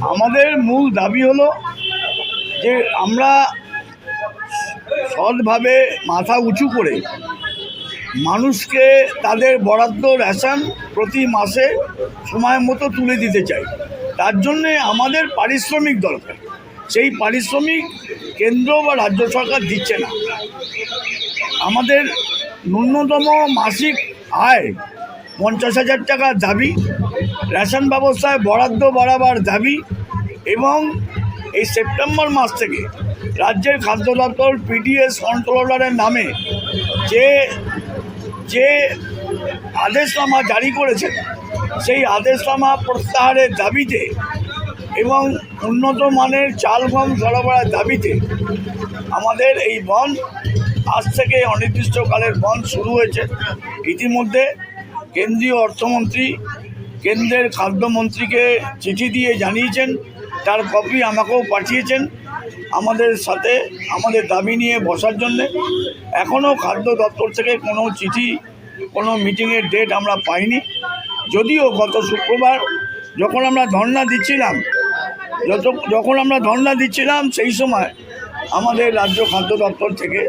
আমাদের মূল দাবি হলো যে আমরা সৎভাবে মাথা উঁচু করে মানুষকে তাদের বরাদ্দ রেশন প্রতি মাসে সময় মতো তুলে দিতে চাই। তার জন্যে আমাদের পারিশ্রমিক দরকার। সেই পারিশ্রমিক কেন্দ্র বা রাজ্য সরকার দিচ্ছে না। আমাদের ন্যূনতম মাসিক আয় পঞ্চাশ হাজার টাকা দাবি, রেশন ব্যবস্থায় বরাদ্দ বাড়াবার দাবি এবং এই সেপ্টেম্বর মাস থেকে রাজ্যের খাদ্য দপ্তর পিডিএস কন্ট্রোলারের নামে যে যে আদেশনামা জারি করেছেন সেই আদেশনামা প্রত্যাহারের দাবিতে এবং উন্নত মানের চাল গম সরবরাহের দাবিতে আমাদের এই বন আজ থেকে অনির্দিষ্টকালের বন শুরু হয়েছে। ইতিমধ্যে কেন্দ্রীয় অর্থমন্ত্রী, কেন্দ্রের খাদ্যমন্ত্রীকে চিঠি দিয়ে জানিয়েছেন, তার কপি আমাকেও পাঠিয়েছেন আমাদের সাথে, আমাদের দাবি নিয়ে বসার জন্যে। এখনও খাদ্য দপ্তর থেকে কোনো চিঠি, কোনো মিটিংয়ের ডেট আমরা পাইনি। যদিও গত শুক্রবার যখন আমরা ধর্না দিচ্ছিলাম, যত, যখন আমরা ধর্না দিচ্ছিলাম সেই সময় আমাদের রাজ্য খাদ্য দপ্তর থেকে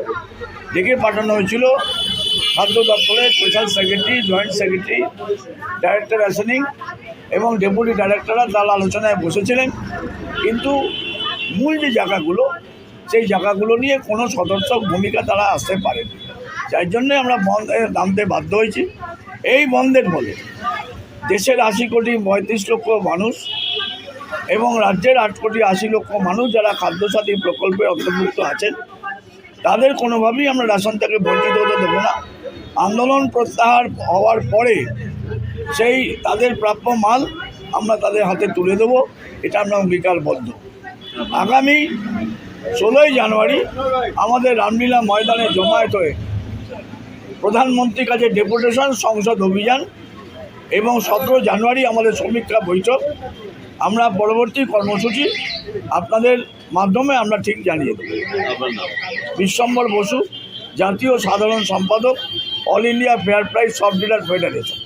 ডেকে পাঠানো হয়েছিল। খাদ্য দপ্তরের special secretary joint secretary director rationing এবং ডেপুটি ডাইরেক্টররা তার আলোচনায় বসেছিলেন। কিন্তু মূল যে জায়গাগুলো, সেই জায়গাগুলো নিয়ে কোনো সদর্থক ভূমিকা তারা আসতে পারেনি। যার জন্যে আমরা বন্ধে নামতে বাধ্য হয়েছি। এই বন্ধের ফলে দেশের আশি কোটি পঁয়ত্রিশ লক্ষ মানুষ এবং রাজ্যের আট কোটি আশি লক্ষ মানুষ যারা খাদ্যসাথী প্রকল্পে অন্তর্ভুক্ত আছেন তাদের কোনোভাবেই আমরা রেশন থেকে বঞ্চিত হতে দেবো না। আন্দোলন প্রত্যাহার হওয়ার পরে সেই তাদের প্রাপ্য মাল আমরা তাদের হাতে তুলে দেবো, এটা আমরা অঙ্গীকারবদ্ধ আগামী ষোলোই জানুয়ারি আমাদের রামলীলা ময়দানে জমায়েত হয়ে প্রধানমন্ত্রীর কাছে ডেপুটেশন, সংসদ অভিযান এবং সতেরো জানুয়ারি আমাদের সমীক্ষা বৈঠক। আমরা পরবর্তী কর্মসূচি আপনাদের মাধ্যমে আমরা ঠিক জানিয়ে দেব। বিশ্বম্বর বসু জাতীয় সাধারণ সম্পাদক all India fair price shop dealer federation